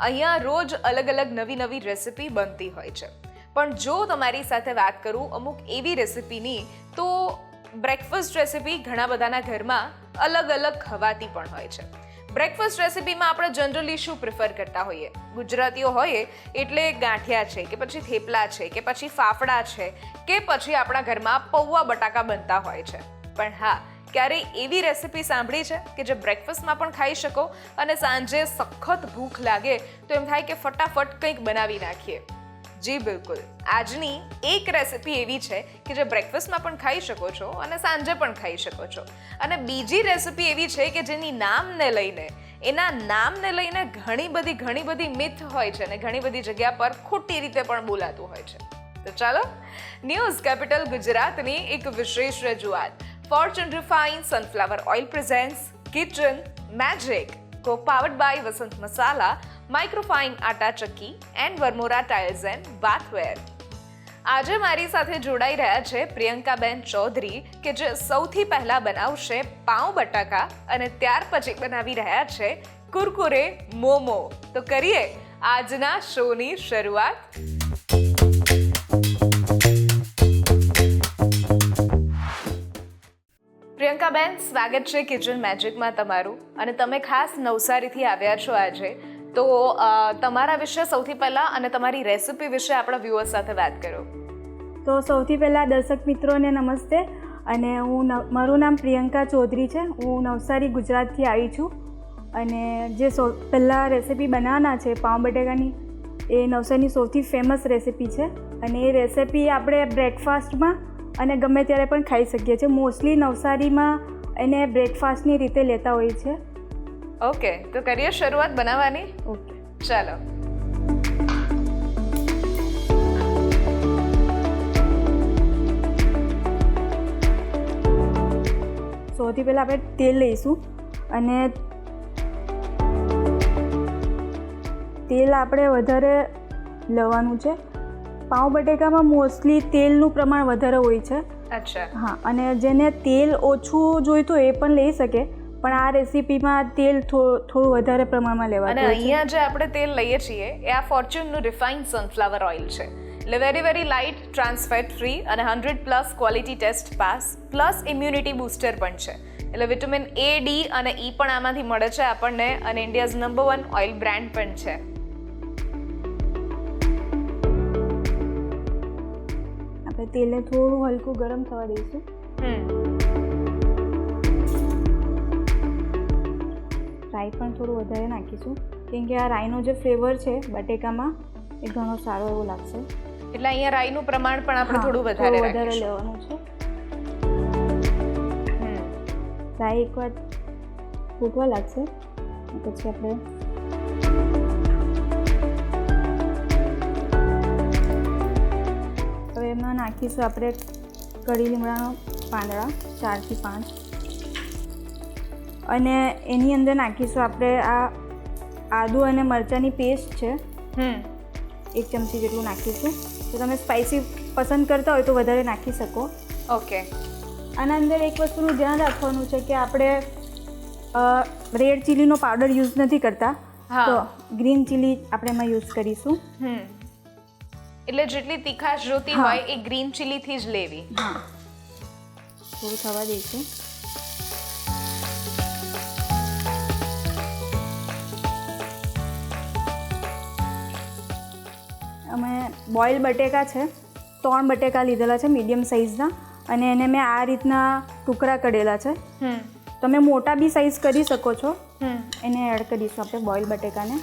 અહીંયા રોજ અલગ અલગ નવી નવી રેસિપી બનતી હોય છે. પણ જો તમારી સાથે વાત કરું અમુક એવી રેસિપીની, તો બ્રેકફાસ્ટ રેસિપી ઘણા બધાના ઘરમાં અલગ અલગ ખવાતી પણ હોય છે. બ્રેકફાસ્ટ રેસિપીમાં આપણે જનરલી શું પ્રિફર કરતા હોઈએ? ગુજરાતીઓ હોઈએ એટલે ગાંઠિયા છે કે પછી થેપલા છે કે પછી ફાફડા છે કે પછી આપણા ઘરમાં પૌવા બટાકા બનતા હોય છે. પણ હા ક્યારેય એવી રેસિપી સાંભળી છે કે જે બ્રેકફાસ્ટમાં પણ ખાઈ શકો અને સાંજે સખત ભૂખ લાગે તો એમ થાય કે ફટાફટ કંઈક બનાવી નાખીએ. જી બિલકુલ. આજની એક રેસિપી એવી છે કે જે બ્રેકફાસ્ટમાં પણ ખાઈ શકો છો અને સાંજે પણ ખાઈ શકો છો. અને બીજી રેસિપી એવી છે કે જેની નામને લઈને, એના નામને લઈને ઘણી બધી ઘણી બધી મિથ હોય છે અને ઘણી બધી જગ્યા પર ખોટી રીતે પણ બોલાતું હોય છે. તો ચાલો, ન્યૂઝ કેપિટલ ગુજરાતની એક વિશેષ રજૂઆત. Fortune refine sunflower oil presents kitchen magic co powered by Vasant Masala microfine atta chakki and Varmora tiles and bathware આજે મારી સાથે જોડાઈ રહ્યા છે પ્રિયંકાબેન ચૌધરી, કે જે સૌથી પહેલાં બનાવશે પાઉં બટાકા અને ત્યાર પછી બનાવી રહ્યા છે કુરકુરે મોમો. તો કરીએ આજના શોની શરૂઆત. પ્રિયંકાબેન, સ્વાગત છે કિચન મેજિકમાં તમારું. અને તમે ખાસ નવસારીથી આવ્યા છો આજે. તો તમારા વિશે સૌથી પહેલાં અને તમારી રેસિપી વિશે આપણા વ્યૂઅર્સ સાથે વાત કરો. તો સૌથી પહેલાં દર્શક મિત્રોને નમસ્તે. અને હું મારું નામ પ્રિયંકા ચૌધરી છે. હું નવસારી ગુજરાતથી આવી છું. અને જે સૌ, પહેલાં રેસિપી બનાવવાના છે, પાઉં બટેકાની, એ નવસારીની સૌથી ફેમસ રેસિપી છે. અને એ રેસિપી આપણે બ્રેકફાસ્ટમાં અને ગમે ત્યારે પણ ખાઈ શકીએ છીએ. મોસ્ટલી નવસારીમાં એને બ્રેકફાસ્ટની રીતે લેતા હોય છે. ઓકે તો કરીએ શરૂઆત બનાવવાની? ઓકે ચાલો. સૌથી પહેલાં આપણે તેલ લઈશું અને તેલ આપણે વધારે લેવાનું છે. પાઉં બટેકામાં મોસ્ટલી તેલનું પ્રમાણ વધારે હોય છે. અચ્છા. હા અને જેને તેલ ઓછું જોઈતું એ પણ લઈ શકે પણ આ રેસીપીમાં તેલ થોડું વધારે પ્રમાણમાં લેવાનું અને અહીંયા જે આપણે તેલ લઈએ છીએ એ આ ફોર્ચ્યુનનું રિફાઇન્ડ સનફ્લાવર ઓઇલ છે. એટલે very very light trans fat free અને hundred plus quality test pass plus immunity booster પણ છે. એટલે વિટામિન એ ડી અને ઈ પણ આમાંથી મળે છે આપણને અને India's number one oil brand પણ છે. તેલને થોડું હલકું ગરમ થવા દઈશું. હમ. રાઈ પણ થોડું વધારે નાખીશું. કેમ કે આ રાઈનો જે ફ્લેવર છે બટેકામાં એ ઘણો સારો એવો લાગશે. એટલે અહીંયા રાઈનું પ્રમાણ પણ આપણે થોડું વધારે વધારે લેવાનું છે. હમ. રાઈ એકવાર ફૂટવા લાગશે. પછી આપણે એમાં નાખીશું આપણે કઢી લીમડાનો પાંદડા ચારથી પાંચ. અને એની અંદર નાખીશું આપણે આ આદુ અને મરચાંની પેસ્ટ છે. હમ. એક ચમચી જેટલું નાખીશું. તો તમે સ્પાઇસી પસંદ કરતા હોય તો વધારે નાખી શકો. ઓકે. આના અંદર એક વસ્તુનું ધ્યાન રાખવાનું છે કે આપણે રેડ ચીલીનો પાવડર યુઝ નથી કરતા. તો ગ્રીન ચીલી આપણે એમાં યુઝ કરીશું. એટલે જેટલી તીખાશ જોતી હોય એ ગ્રીન ચીલીથી જ લેવી. હા. થોડું થવા દઈશું. અમે બોઇલ બટેકા છે ત્રણ બટેકા લીધેલા છે મીડિયમ સાઇઝના અને એને મેં આ રીતના ટુકડા કરેલા છે. તમે મોટા બી સાઇઝ કરી શકો છો. એને એડ કરીશું આપણે બોઇલ બટેકાને.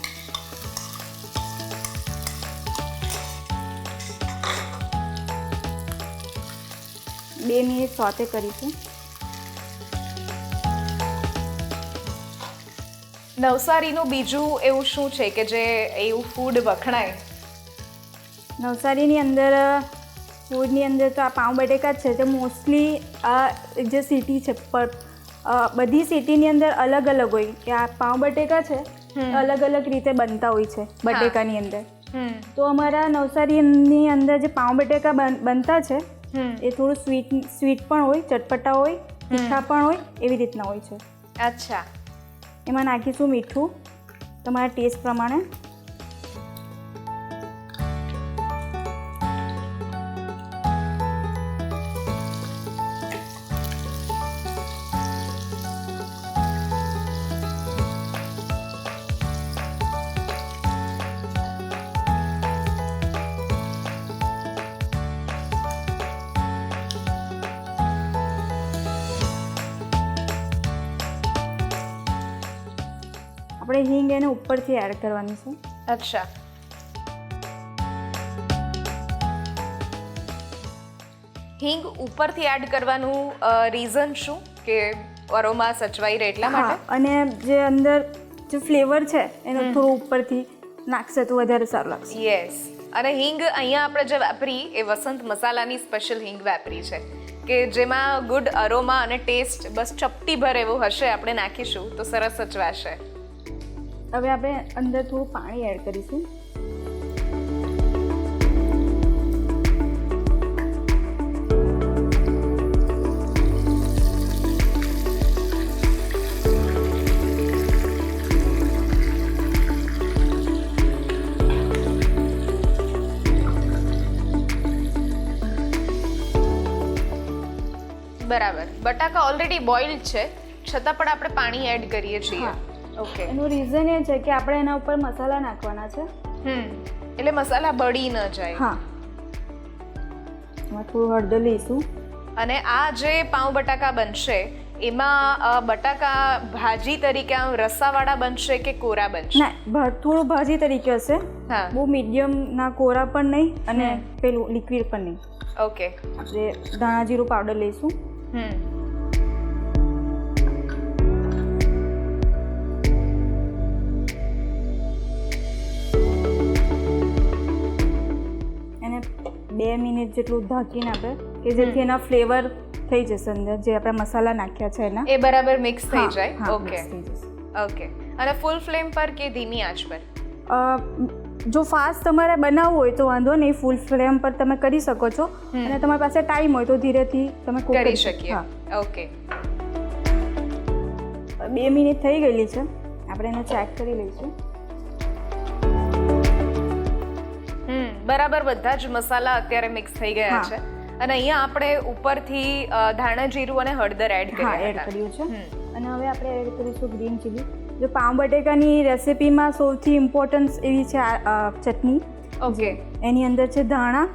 બે મિનિટ સોતે કરીશું નવસારીનું બીજું એવું શું છે કે જે એવું ફૂડ વખણાય? નવસારીની અંદર ફૂડની અંદર તો આ પાઉં બટેકા જ છે. તે મોસ્ટલી આ જે સિટી છે પર બધી સિટીની અંદર અલગ અલગ હોય. કે આ પાઉં બટેકા છે. અલગ અલગ રીતે બનતા હોય છે બટેકાની અંદર. તો અમારા નવસારીની અંદર જે પાઉં બટેકા બનતા છે એ થોડું સ્વીટ સ્વીટ પણ હોય ચટપટા હોય તીખા પણ હોય એવી રીતના હોય છે. અચ્છા. એમાં નાખીશું મીઠું. તમારા ટેસ્ટ પ્રમાણે. હિંગ એને ઉપરથી એડ કરવાની છે. અચ્છા. હિંગ ઉપરથી એડ કરવાનું રીઝન શું? કે અરોમા સચવાઈ રહે એટલા માટે? અને જે અંદર જે ફ્લેવર છે એનો થોડું ઉપરથી નાખશે તો વધારે સારું લાગશે. યસ અને હિંગ અહીંયા આપણે જે વાપરી એ વસંત મસાલાની સ્પેશિયલ હિંગ વાપરી છે. કે જેમાં ગુડ અરોમા અને ટેસ્ટ બસ ચપટી ભર એવો હશે આપણે નાખીશું તો સરસ સચવાશે. હવે આપણે અંદર થોડું પાણી એડ કરીશું. બરાબર. બટાકા ઓલરેડી બોઇલ્ડ છે. છતાં પણ આપણે પાણી એડ કરીએ છીએ. ઓકે એનું રીઝન એ છે કે આપણે એના ઉપર મસાલા નાખવાના છે. હમ. એટલે મસાલા બળી ન જાય. હા. એમાં થોડું હળદર લઈશું. અને આ જે પાઉં બટાકા બનશે એમાં બટાકા ભાજી તરીકે આમ રસાવાળા બનશે કે કોરા બનશે? ના થોડું ભાજી તરીકે હશે. હા. બહુ મીડિયમ ના કોરા પણ નહીં અને પેલું લિક્વિડ પણ નહીં. ઓકે આપણે ધાણા જીરું પાવડર લઈશું. હમ. બે મિનિટ જેટલું ઢાંકીને આપણે કે જેથી એના ફ્લેવર થઈ જશે અંદર. જે આપણે મસાલા નાખ્યા છે એના. એ બરાબર મિક્સ થઈ જાય. ઓકે. ઓકે અને ફૂલ ફ્લેમ પર કે ધીમી આંચ પર? જો ફાસ્ટ તમારે બનાવવું હોય તો વાંધો નહીં. ફૂલ ફ્લેમ પર તમે કરી શકો છો. અને તમારી પાસે ટાઈમ હોય તો ધીરેથી તમે કરી શકીએ. ઓકે બે મિનિટ થઈ ગયેલી છે. આપણે એને ચેક કરી લઈશું. બરાબર બધા જ મસાલા અત્યારે મિક્સ થઈ ગયા છે. અને અહીંયા આપણે ઉપરથી ધાણા જીરું અને હળદર એડ કર્યું એડ કર્યું છે. અને હવે આપણે એડ કરીશું ગ્રીન ચીલી જો પાઉં બટેકાની રેસિપીમાં સૌથી ઇમ્પોર્ટન્સ એવી છે ચટણી. ઓકે એની અંદર છે ધાણા.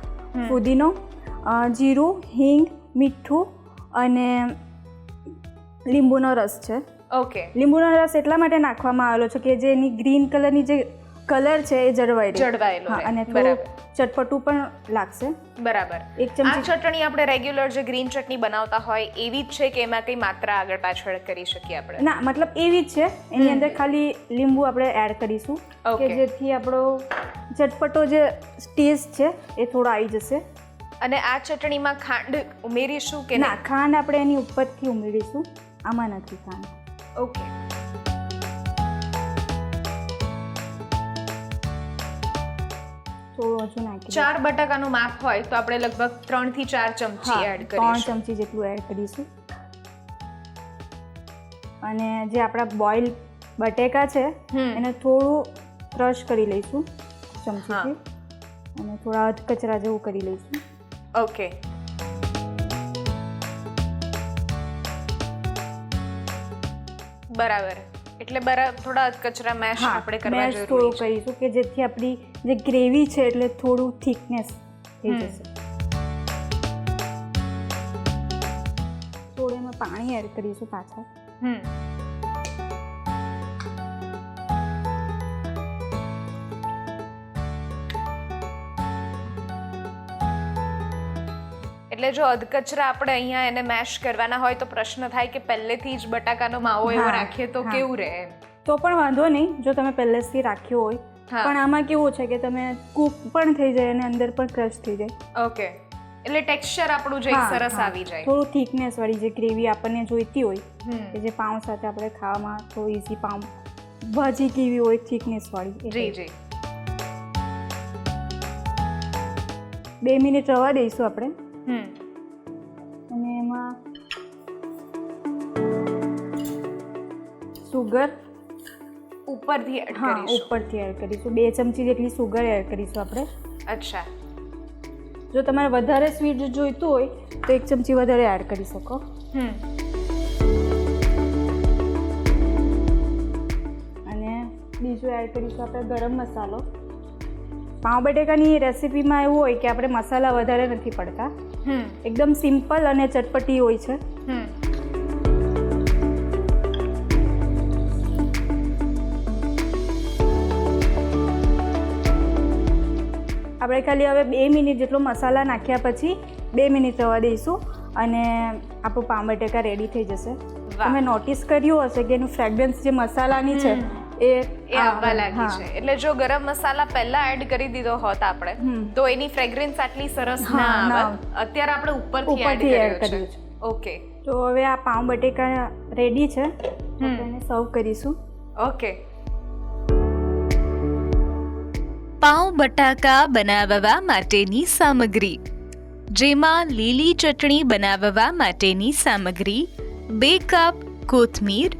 ફુદીનો જીરું હિંગ મીઠું અને લીંબુનો રસ છે. ઓકે લીંબુનો રસ એટલા માટે નાખવામાં આવેલો છે કે જે એની ગ્રીન કલરની જે કલર છે એ જળવાઈ રહે. જળવાયેલો અને. થોડું ચટપટું પણ લાગશે. બરાબર. એક ચમચી ચટણી આપણે રેગ્યુલર જે ગ્રીન ચટણી બનાવતા હોય એવી જ છે કે એમાં કઈ માત્રા આગળ પાછળ કરી શકીએ આપણે? ના મતલબ એવી જ છે. એની અંદર ખાલી લીંબુ આપણે એડ કરીશું. કે જેથી આપણો ચટપટો જે ટેસ્ટ છે એ થોડો આવી જશે. અને આ ચટણીમાં ખાંડ ઉમેરીશું કે ના ખાંડ આપણે એની ઉપરથી ઉમેરીશું. આમાં નથી ખાંડ. ઓકે થોડું ઓછું નાખી ચાર બટાકાનું માપ હોય તો આપણે લગભગ ત્રણથી ચાર ચમચી એડ એડ ત્રણ ચમચી જેટલું એડ કરીશું. અને જે આપણા બોઇલ બટેકા છે. એને થોડું ક્રશ કરી લઈશું ચમચીથી. અને થોડા અધ કચરા જેવું કરી લઈશું. ઓકે. બરાબર. એટલે બરા થોડા કચરા મેશ આપણે કરવા મેશ થોડું કરીશું કે જેથી આપણી જે ગ્રેવી છે એટલે થોડું થિકનેસ થઈ જશે. થોડું પાણી એડ કરીશું પાછળ. હમ. એટલે જો અધકચરા આપણે અહીંયા એને મેશ કરવાના હોય તો પ્રશ્ન થાય કે પહેલેથી જ બટાકાનો માવો એવો રાખીએ તો કેવું રહે તો પણ વાંધો નહીં જો તમે પહેલેથી રાખ્યો હોય. પણ આમાં કેવું છે કે તમે કૂક પણ થઈ જાય અને અંદર પણ ક્રશ થઈ જાય. ઓકે. એટલે ટેક્સચર આપણું જે સરસ આવી જાય. થોડું થિકનેસ વાળી જે ગ્રેવી આપણને જોઈતી હોય. કે જે પાઉં સાથે આપણે ખાવામાં થોડું ઇઝી પાઉં ભાજી કેવી હોય થિકનેસ વાળી જી જી. બે મિનિટ રવા દઈશું આપણે. અને એમાં સુગર ઉપરથી એડ હા ઉપરથી એડ કરીશું. બે ચમચી જેટલી સુગર એડ કરીશું આપણે. અચ્છા. જો તમારે વધારે સ્વીટ જોઈતું હોય તો એક ચમચી વધારે એડ કરી શકો. હમ. અને બીજું એડ કરીશું આપણે ગરમ મસાલો. પાઉં બટેકાની રેસિપીમાં એવું હોય કે આપણે મસાલા વધારે નથી પડતા. એકદમ સિમ્પલ અને ચટપટી હોય છે હમ આપણે ખાલી હવે બે મિનિટ જેટલો મસાલા નાખ્યા પછી બે મિનિટ રવા દઈશું અને આપણું બટેકા રેડી થઈ જશે. તમે નોટિસ કર્યું હશે કે એનું ફ્રેગ્રન્સ જે મસાલાની છે. એ એ આવવા લાગી છે. એટલે જો ગરમ મસાલા પહેલા એડ કરી દીધો હોત આપણે હમ. તો એની ફ્રેગ્રન્સ આટલી સરસ હા, ના આવત અત્યારે આપણે ઉપરથી એડ ઉપરથી એડ કર્યું છે. ઓકે તો હવે આ પાઉં બટેકા રેડી છે. આપણે એને સર્વ કરીશું. ઓકે પાઉં બટાકા બનાવવા માટેની સામગ્રી. જેમાં લીલી ચટણી બનાવવા માટેની સામગ્રી બે કપ કોથમીર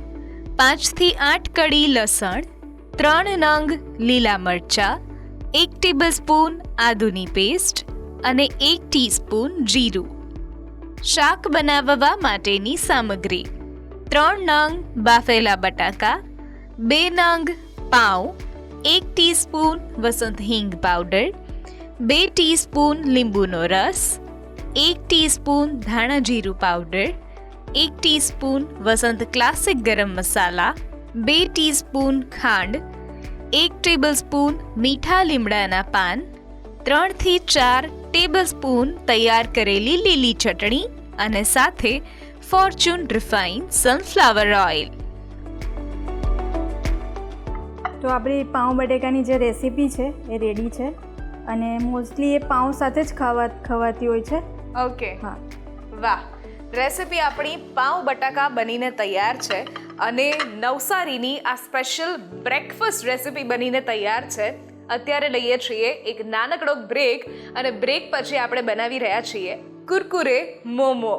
પાંચથી આઠ કડી લસણ, ત્રણ નંગ લીલા મરચાં, એક ટેબલસ્પૂન આદુની પેસ્ટ અને એક ટીસ્પૂન જીરું. શાક બનાવવા માટેની સામગ્રી, ત્રણ નંગ બાફેલા બટાકા, બે નંગ પાઉં, એક ટીસ્પૂન વસંત હિંગ પાવડર, બે ટીસ્પૂન લીંબુનો રસ, એક ટીસ્પૂન ધાણા જીરું પાવડર એક ટીસ્પૂન વસંત ક્લાસિક ગરમ મસાલા બે ટીસ્પૂન ખાંડ એક ટેબલસ્પૂન મીઠા લીમડાના પાન ત્રણથી ચાર ટેબલસ્પૂન તૈયાર કરેલી લીલી ચટણી અને સાથે ફોર્ચ્યુન રિફાઇન સનફ્લાવર ઓઇલ તો આપણી પાઉં બટેકાની જે રેસીપી છે એ રેડી છે અને મોસ્ટલી એ પાઉં સાથે જ ખાવા ખવાતી હોય છે. ઓકે હા. વાહ. રેસિપી આપણી પાઉં બટાકા બનીને તૈયાર છે અને નવસારીની આ સ્પેશિયલ બ્રેકફાસ્ટ રેસિપી બનીને તૈયાર છે અત્યારે લઈએ છીએ એક નાનકડો બ્રેક અને બ્રેક પછી આપણે બનાવી રહ્યા છીએ Kurkure momo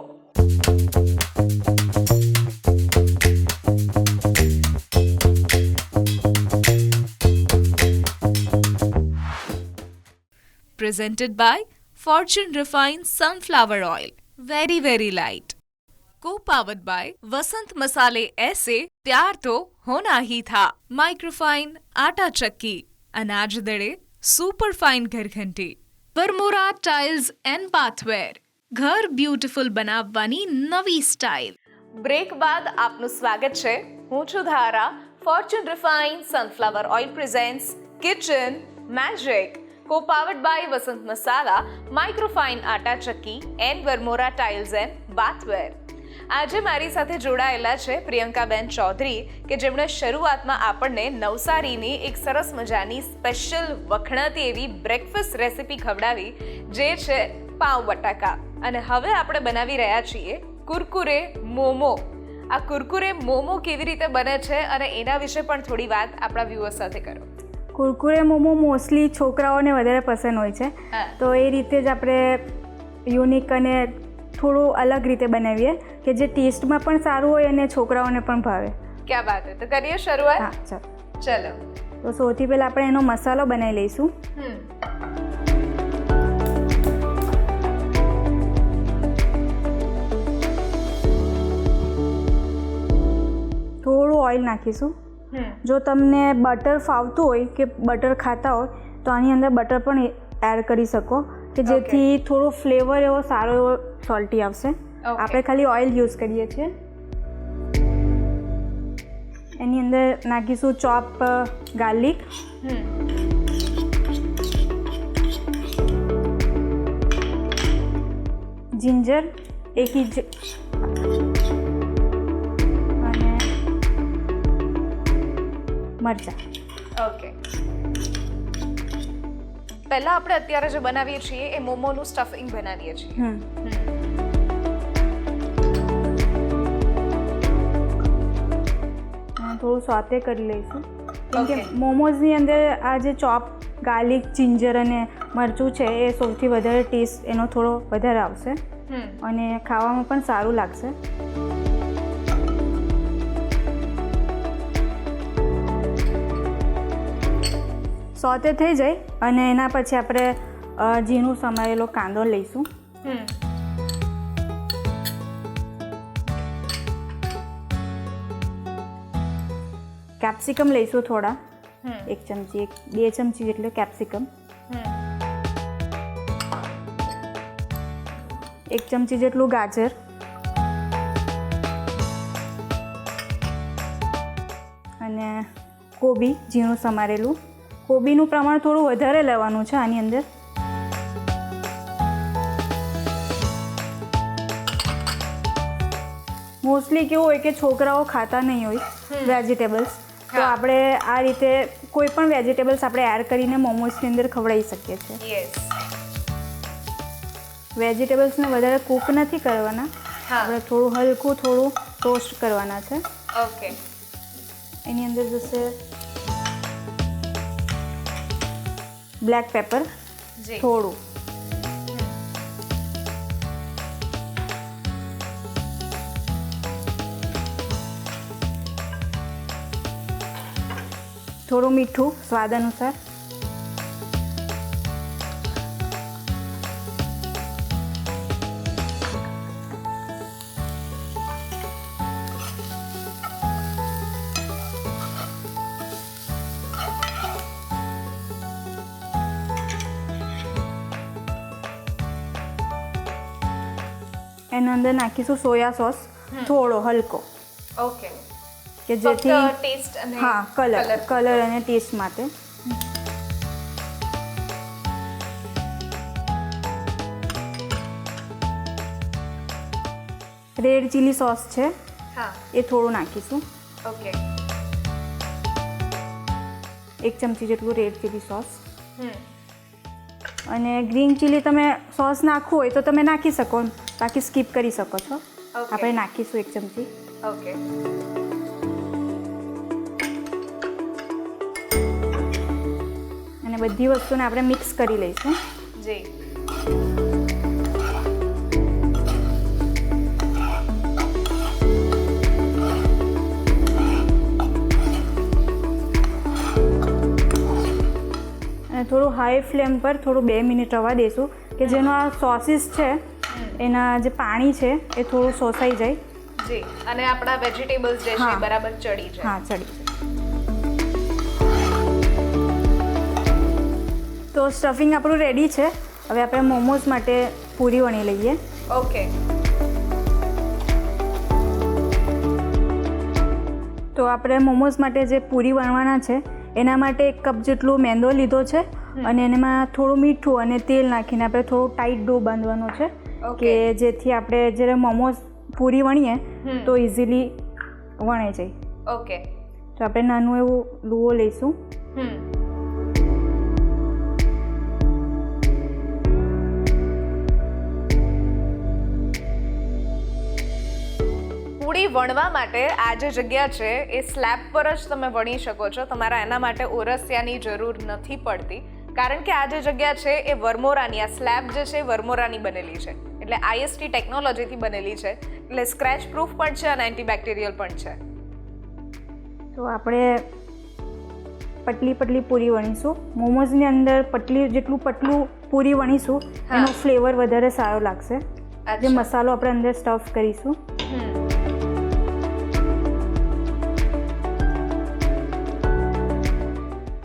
presented by Fortune Refined Sunflower Oil. Very very light co powered by Vasant Masale એસે ત્યાર તો હોના હી થા માઇક્રોફાઇન આટા ચક્કી અનાજ દળે સુપર સુપરફાઇન ઘરઘંટી વરમોરા ટાઇલ્સ એન્ડ બાથવેર ઘર બ્યુટીફુલ બનાવવાની નવી સ્ટાઇલ બ્રેક બાદ આપનું સ્વાગત છે હું છું Dhara Fortune refine sunflower oil presents kitchen magic co powered by Vasant Masala microfine atta chakki and Varmora tiles and bathware આજે મારી સાથે જોડાયેલા છે પ્રિયંકાબેન ચૌધરી, કે જેમણે શરૂઆતમાં આપણને નવસારીની એક સરસ મજાની સ્પેશિયલ વખણાતી એવી બ્રેકફાસ્ટ રેસિપી ખવડાવી, જે છે પાવ બટાકા. અને હવે આપણે બનાવી રહ્યા છીએ કુરકુરે મોમો. આ કુરકુરે મોમો કેવી રીતે બને છે અને એના વિશે પણ થોડી વાત આપણા વ્યૂઅર્સ સાથે કરો. કુરકુરે મોમો મોસ્ટલી છોકરાઓને વધારે પસંદ હોય છે. તો એ રીતે જ આપણે યુનિક અને થોડું અલગ રીતે બનાવીએ કે જે ટેસ્ટમાં પણ સારું હોય અને છોકરાઓને પણ ભાવે. ક્યાં વાત તો કરીએ શરૂઆત? હા ચાલો. ચલો. તો સૌથી પહેલાં આપણે એનો મસાલો બનાવી લઈશું. થોડું ઓઇલ નાખીશું. જો તમને બટર ફાવતું હોય કે બટર ખાતા હોય તો આની અંદર બટર પણ એડ કરી શકો. કે જેથી થોડો ફ્લેવર એવો સારો એવો સોલ્ટી આવશે. આપણે ખાલી ઓઇલ યુઝ કરીએ છીએ. એની અંદર નાખીશું ચોપ ગાર્લિક જિંજર એક ઇંચ મરચાં. ઓકે. પહેલા આપણે અત્યારે જે બનાવીએ છીએ એ મોમોનું સ્ટફિંગ બનાવીએ છીએ. થોડું સોતે કરી લઈશું. કેમ કે મોમોઝની અંદર આ જે ચોપ ગાર્લિક જિંજર અને મરચું છે એ સૌથી વધારે ટેસ્ટ એનો થોડો વધારે આવશે. અને ખાવામાં પણ સારું લાગશે. સોતે થઈ જાય અને એના પછી આપણે ઝીણું સમારેલો કાંદો લઈશું. કેપ્સિકમ લઈશું થોડા. એક ચમચી એક બે ચમચી જેટલું કેપ્સિકમ. એક ચમચી જેટલું ગાજર. અને કોબી ઝીણું સમારેલું. કોબીનું પ્રમાણ થોડું વધારે લેવાનું છે આની અંદર. મોસ્ટલી કેવું હોય કે છોકરાઓ ખાતા નહીં હોય વેજીટેબલ્સ તો આપણે આ રીતે કોઈ પણ વેજીટેબલ્સ આપણે એડ કરીને મોમોઝની અંદર ખવડાવી શકીએ છીએ. વેજીટેબલ્સને વધારે કૂક નથી કરવાના. આપણે થોડું હલકું થોડું ટોસ્ટ કરવાના છે. ઓકે એની અંદર જશે બ્લેક પેપર થોડું. થોડું મીઠું સ્વાદ અનુસાર. અંદર નાખીશું સોયા સોસ થોડો હલકો. ઓકે કે જેથી ટેસ્ટ અને હા કલર કલર અને ટેસ્ટ માટે. રેડ ચીલી સોસ છે. હા. એ થોડું નાખીશું. ઓકે એક ચમચી જેટલું રેડ ચીલી સોસ અને ગ્રીન ચીલી તમે સોસ નાખવું હોય તો તમે નાખી શકો બાકી સ્કીપ કરી શકો છો. આપણે નાખીશું એક ચમચી. ઓકે અને બધી વસ્તુને આપણે મિક્સ કરી લઈશું. જી. અને થોડું હાઈ ફ્લેમ પર થોડું બે મિનિટ રવા દઈશું કે જેનો આ સોસીસ છે એના જે પાણી છે એ થોડું શોષાઈ જાય. જી અને આપણા વેજીટેબલ્સ જે છે બરાબર ચડી જાય. હા ચડી જાય. તો સ્ટફિંગ આપણું રેડી છે. હવે આપણે મોમોઝ માટે પૂરી વણી લઈએ. ઓકે તો આપણે મોમોઝ માટે જે પૂરી વણવાના છે એના માટે એક કપ જેટલો મેંદો લીધો છે અને એમાં થોડું મીઠું અને તેલ નાખીને આપણે થોડું ટાઈટ ડો બાંધવાનો છે. કે જેથી આપણે જ્યારે મોમોઝ પૂરી વણીએ તો ઇઝીલી વણે જાય ઓકે તો આપણે નાનું એવું લુઓ લઈશું. પૂડી વણવા માટે આ જે જગ્યા છે એ સ્લેબ પર જ તમે વણી શકો છો. તમારા એના માટે ઓરસિયાની જરૂર નથી પડતી. કારણ કે આ જે જગ્યા છે એ વર્મોરાની આ સ્લેબ જે છે એ વર્મોરાની બનેલી છે. એટલે આઈએસટી ટેકનોલોજીથી બનેલી છે. એટલે સ્ક્રેચ પ્રૂફ પણ છે અને એન્ટીબેક્ટેરિયલ પણ છે. તો આપણે પતલી પતલી પૂરી વણીશું. મોમોઝની અંદર પતલી જેટલું પતલું પૂરી વણીશું એનો ફ્લેવર વધારે સારો લાગશે. જે મસાલો આપણે અંદર સ્ટફ કરીશું.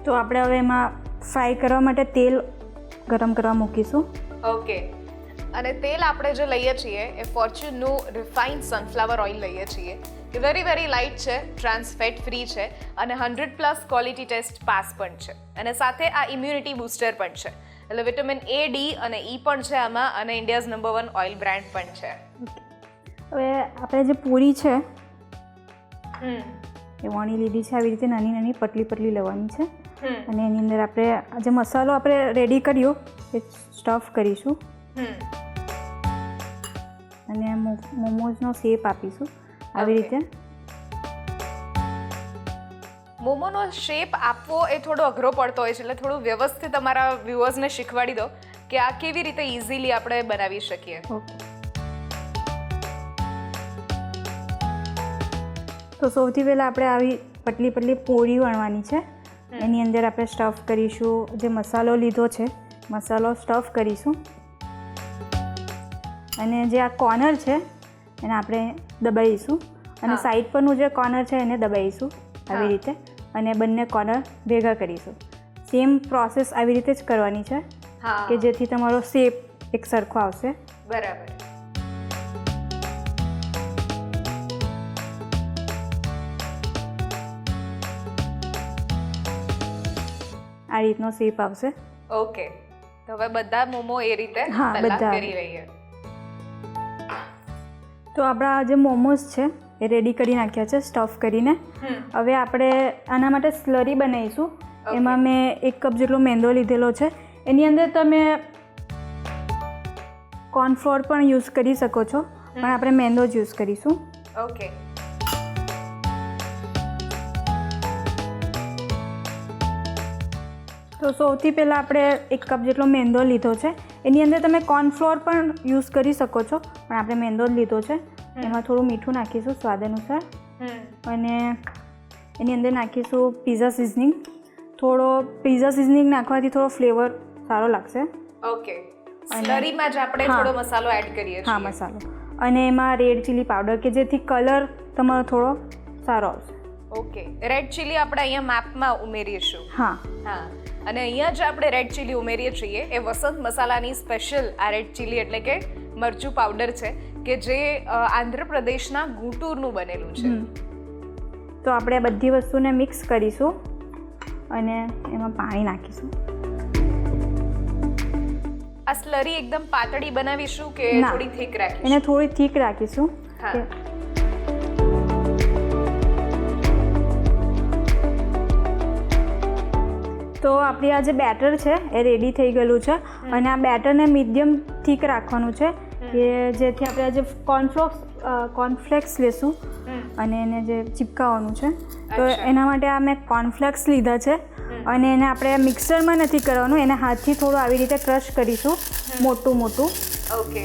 તો આપણે હવે એમાં ફ્રાય કરવા માટે તેલ ગરમ કરવા મૂકીશું. ઓકે અને તેલ આપણે જે લઈએ છીએ એ ફોર્ચ્યુનનું રિફાઇન્ડ સનફ્લાવર ઓઇલ લઈએ છીએ. એ વેરી વેરી લાઇટ છે ટ્રાન્સફેટ ફ્રી છે અને hundred plus quality test pass પણ છે. અને સાથે આ ઇમ્યુનિટી બૂસ્ટર પણ છે. એટલે વિટામિન એ ડી અને ઈ પણ છે આમાં અને India's number one oil brand પણ છે. હવે આપણે જે પૂરી છે હમ. એ વણી લીધી છે આવી રીતે નાની નાની પતલી પતલી લેવાની છે. હમ. અને એની અંદર આપણે જે મસાલો આપણે રેડી કર્યો એ સ્ટફ કરીશું. હમ. અને મોમોઝનો શેપ આપીશું. આવી રીતે. મોમોનો શેપ આપવો એ થોડો અઘરો પડતો હોય છે એટલે થોડું વ્યવસ્થિત તમારા વ્યુઅર્સને શીખવાડી દો કે આ કેવી રીતે ઇઝીલી આપણે બનાવી શકીએ. તો સૌથી પહેલાં આપણે આવી પટલી પતલી પોળી વણવાની છે. એની અંદર આપણે સ્ટફ કરીશું. જે મસાલો લીધો છે મસાલો સ્ટફ કરીશું. અને જે આ કોર્નર છે એને આપણે દબાવીશું અને સાઈડ પરનું જે કોર્નર છે એને દબાવીશું આવી રીતે. અને બંને કોર્નર ભેગા કરીશું. સેમ પ્રોસેસ આવી રીતે જ કરવાની છે કે જેથી તમારો શેપ એક સરખો આવશે. બરાબર. આ રીતનો શેપ આવશે. ઓકે તો હવે બધા મોમો એ રીતે હા, બધા. કરી લઈએ. તો આપણા જે મોમોસ છે એ રેડી કરી નાખ્યા છે સ્ટફ કરીને. હવે આપણે આના માટે સ્લરી બનાવીશું. એમાં મેં એક કપ જેટલો મેંદો લીધેલો છે. એની અંદર તમે કોર્નફ્લોર પણ યુઝ કરી શકો છો પણ આપણે મેંદો જ યુઝ કરીશું. ઓકે તો સૌથી પહેલાં આપણે એક કપ જેટલો મેંદો લીધો છે એની અંદર તમે કોર્નફ્લોર પણ યુઝ કરી શકો છો. પણ આપણે મેંદો જ લીધો છે. એમાં થોડું મીઠું નાખીશું સ્વાદ અનુસાર. અને એની અંદર નાખીશું પીઝા સિઝનિંગ થોડો પીઝા સિઝનિંગ નાખવાથી થોડો ફ્લેવર સારો લાગશે. ઓકે સ્લરીમાં જ આપણે થોડો મસાલો એડ કરીએ હા મસાલો. અને એમાં રેડ ચીલી પાવડર કે જેથી કલર તમારો થોડો સારો આવશે. ઓકે રેડ ચીલી આપણે અહીંયા મેપમાં ઉમેરીશું. હા. હા. અને અહીંયા જે આપણે રેડ ચીલી ઉમેરીએ છીએ. એ વસંત મસાલાની સ્પેશિયલ આ રેડ ચીલી એટલે કે મરચું પાવડર છે કે જે આંધ્રપ્રદેશના ગુંટૂરનું બનેલું છે. તો આપણે આ બધી વસ્તુને મિક્સ કરીશું અને એમાં પાણી નાખીશું. આ સ્લરી એકદમ પાતળી બનાવીશું કે થોડી થીક રાખીશું? એને થોડી થીક રાખીશું. હા. તો આપણી આ જે બેટર છે એ રેડી થઈ ગયેલું છે. અને આ બેટરને મીડિયમ થીક રાખવાનું છે કે જેથી આપણે આ જે કોર્નફ્લોક્સ કોર્નફ્લેક્સ લેશું. અને એને જે ચીપકાવવાનું છે. તો એના માટે આ મેં કોર્નફ્લેક્સ લીધા છે. અને એને આપણે મિક્સરમાં નથી કરવાનું એને હાથથી થોડું આવી રીતે ક્રશ કરીશું મોટું મોટું. ઓકે.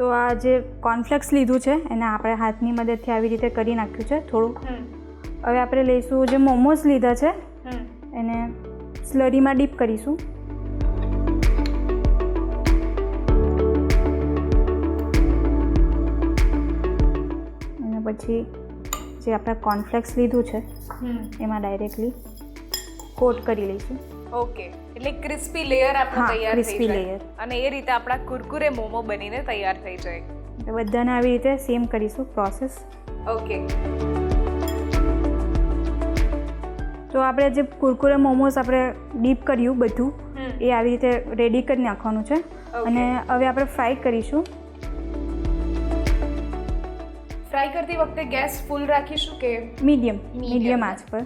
તો આ જે કોર્નફ્લેક્સ લીધું છે એને આપણે હાથની મદદથી આવી રીતે કરી નાખ્યું છે થોડું. હવે આપણે લઈશું જે મોમોઝ લીધા છે એને સ્લરીમાં ડીપ કરીશું. અને પછી જે આપણે કોર્નફ્લેક્સ લીધું છે એમાં ડાયરેક્ટલી કોટ કરી લઈશું. ઓકે એટલે ક્રિસ્પી લેયર આપણું તૈયાર થઈ જાય. અને એ રીતે આપણા કુરકુરે મોમો બનીને તૈયાર થઈ જાય. એટલે બધાને આવી રીતે સેમ કરીશું પ્રોસેસ ઓકે તો આપણે જે કુરકુરે મોમોસ આપણે ડીપ કર્યું બધું એ આવી રીતે રેડી કરી નાખવાનું છે. અને હવે આપણે ફ્રાય કરીશું. ફ્રાય કરતી વખતે ગેસ ફૂલ રાખીશું કે મીડિયમ મીડિયમ આંચ પર.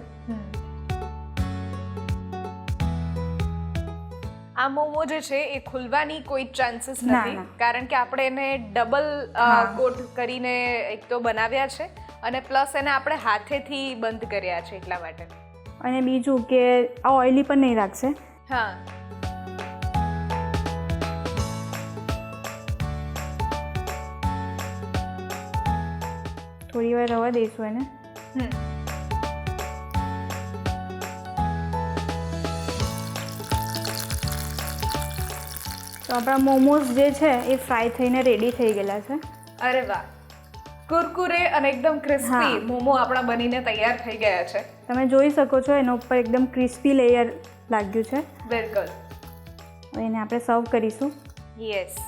આ મોમો જે છે એ ખુલવાની કોઈ ચાન્સીસ નથી. કારણ કે આપણે એને ડબલ. કોટ કરીને એક તો બનાવ્યા છે અને પ્લસ એને આપણે હાથેથી બંધ કર્યા છે એટલા માટે. અને બીજું કે આ ઓઇલી પણ નહીં રાખશે. હા. થોડી વાર રવા દઈશું એને. હમ. તો આપણા મોમોઝ જે છે એ ફ્રાય થઈને રેડી થઈ ગયેલા છે. અરે વાહ. કુરકુરે અને એકદમ ક્રિસ્પી મોમો આપણા બનીને તૈયાર થઈ ગયા છે. તમે જોઈ શકો છો એના ઉપર એકદમ ક્રિસ્પી લેયર લાગ્યું છે. બિલકુલ. એને આપણે સર્વ કરીશું. યસ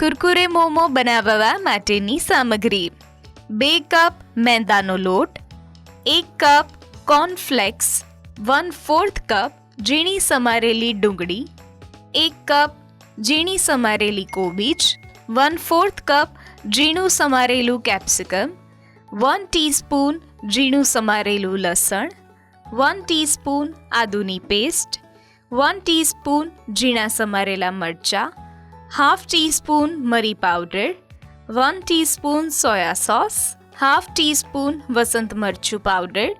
કુરકુરે મોમો બનાવવા માટેની સામગ્રી બે કપ મેંદાનો લોટ એક cup cornflakes one fourth cup ઝીણી સમારેલી ડુંગળી, એક કપ ઝીણી સમારેલી કોબીજ વન ફોર્થ કપ ઝીણું સમારેલું કેપ્સિકમ વન ટીસ્પૂન ઝીણું સમારેલું લસણ વન ટીસ્પૂન આદુની પેસ્ટ વન ટીસ્પૂન ઝીણા સમારેલા મરચાં હાફ ટીસ્પૂન મરી powder one teaspoon soya sauce half teaspoon Vasant મરચું powder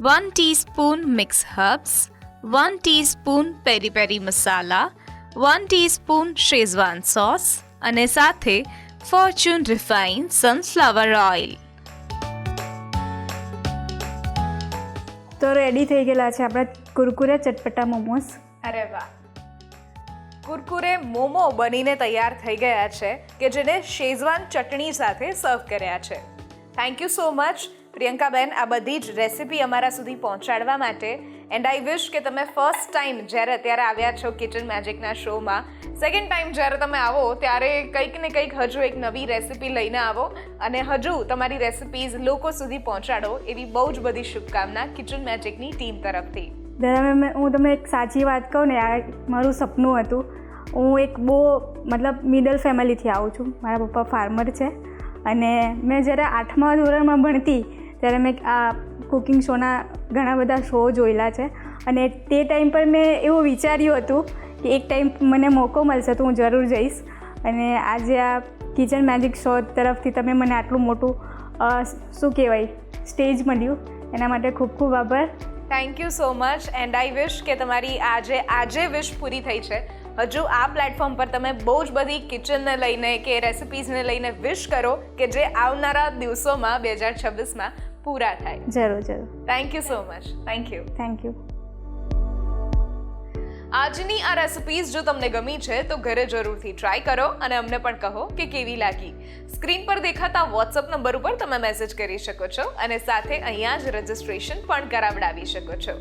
one teaspoon mix herbs one teaspoon peri peri masala one teaspoon Schezwan sauce અને સાથે ફોર્ચ્યુન રિફાઇન સનફ્લાવર ઓઇલ તો ready થઈ ગયેલા છે આપણા કુરકુરે ચટપટા મોમોસ અરે વાહ. કુરકુરે મોમો બનીને તૈયાર થઈ ગયા છે કે જેને શેઝવાન ચટણી સાથે સર્વ કર્યા છે. થેન્ક યુ સો મચ પ્રિયંકાબેન આ બધી જ રેસિપી અમારા સુધી પહોંચાડવા માટે. એન્ડ આઈ વિશ કે તમે ફર્સ્ટ ટાઈમ જ્યારે અત્યારે આવ્યા છો કિચન મેજિકના શોમાં સેકન્ડ ટાઈમ જ્યારે તમે આવો, ત્યારે કંઈક ને કંઈક હજુ એક નવી રેસિપી લઈને આવો. અને હજુ તમારી રેસિપીઝ લોકો સુધી પહોંચાડો એવી બહુ જ બધી શુભકામના કિચન મેજિકની ટીમ તરફથી. દાદા હું તમને એક સાચી વાત કહું ને, આ મારું સપનું હતું. હું એક બહુ, મતલબ મિડલ ફેમિલીથી આવું છું. મારા પપ્પા ફાર્મર છે. અને મેં જ્યારે આઠમા ધોરણમાં ભણતી, ત્યારે મેં આ કુકિંગ શોના ઘણા બધા શો જોયેલા છે. અને તે ટાઈમ પર મેં એવું વિચાર્યું હતું કે એક ટાઈમ મને મોકો મળશે તો હું જરૂર જઈશ. અને આજે આ કિચન મેજિક શો તરફથી તમે મને આટલું મોટું શું કહેવાય, સ્ટેજ મળ્યું. એના માટે ખૂબ ખૂબ આભાર. Thank you so much and I wish કે તમારી આજે આજે વિશ પૂરી થઈ છે. હજુ આ પ્લેટફોર્મ પર તમે બહુ જ બધી કિચનને લઈને કે રેસિપીઝને લઈને વિશ કરો કે જે આવનારા દિવસોમાં બે હજાર છવ્વીસમાં પૂરા થાય. જરૂર જરૂર. Thank you so much thank you thank you આજની આ રેસિપીઝ જો તમને ગમી છે તો ઘરે જરૂરથી ટ્રાય કરો અને અમને પણ કહો કે કેવી લાગી. સ્ક્રીન પર દેખાતા વોટ્સઅપ નંબર ઉપર તમે મેસેજ કરી શકો છો અને સાથે અહીંયા જ રજિસ્ટ્રેશન પણ કરાવડાવી શકો છો.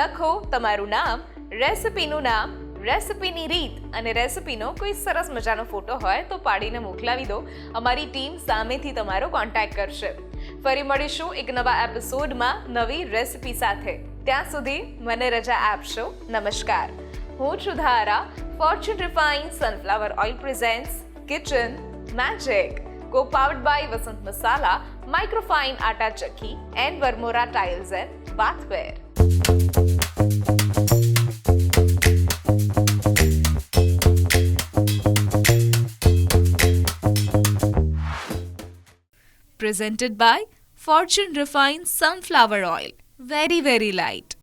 લખો તમારું નામ રેસિપીનું નામ રેસિપીની રીત અને રેસિપીનો કોઈ સરસ મજાનો ફોટો હોય તો પાડીને મોકલાવી દો. અમારી ટીમ સામેથી તમારો કોન્ટેક્ટ કરશે. ફરી મળીશું એક નવા એપિસોડમાં નવી રેસિપી સાથે. ત્યાં સુધી મને રજા આપશો. નમસ્કાર. હું છું Dhara. Fortune refine sunflower oil presents kitchen magic co powered by Vasant Masala microfine atta chakki and Varmora tiles and bathware presented by Fortune Refined Sunflower Oil. Very, very light.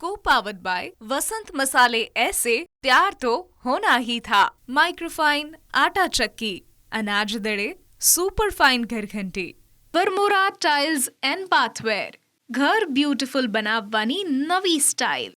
Co-powered by Vasant Masale ऐसे प्यार तो होना ही था microfine आटा चक्की अनाज दड़े super fine घर घंटी વરમોરા ટાઇલ્સ એન્ડ બાથવેર ઘર બ્યુટીફુલ બનાવવાની નવી સ્ટાઇલ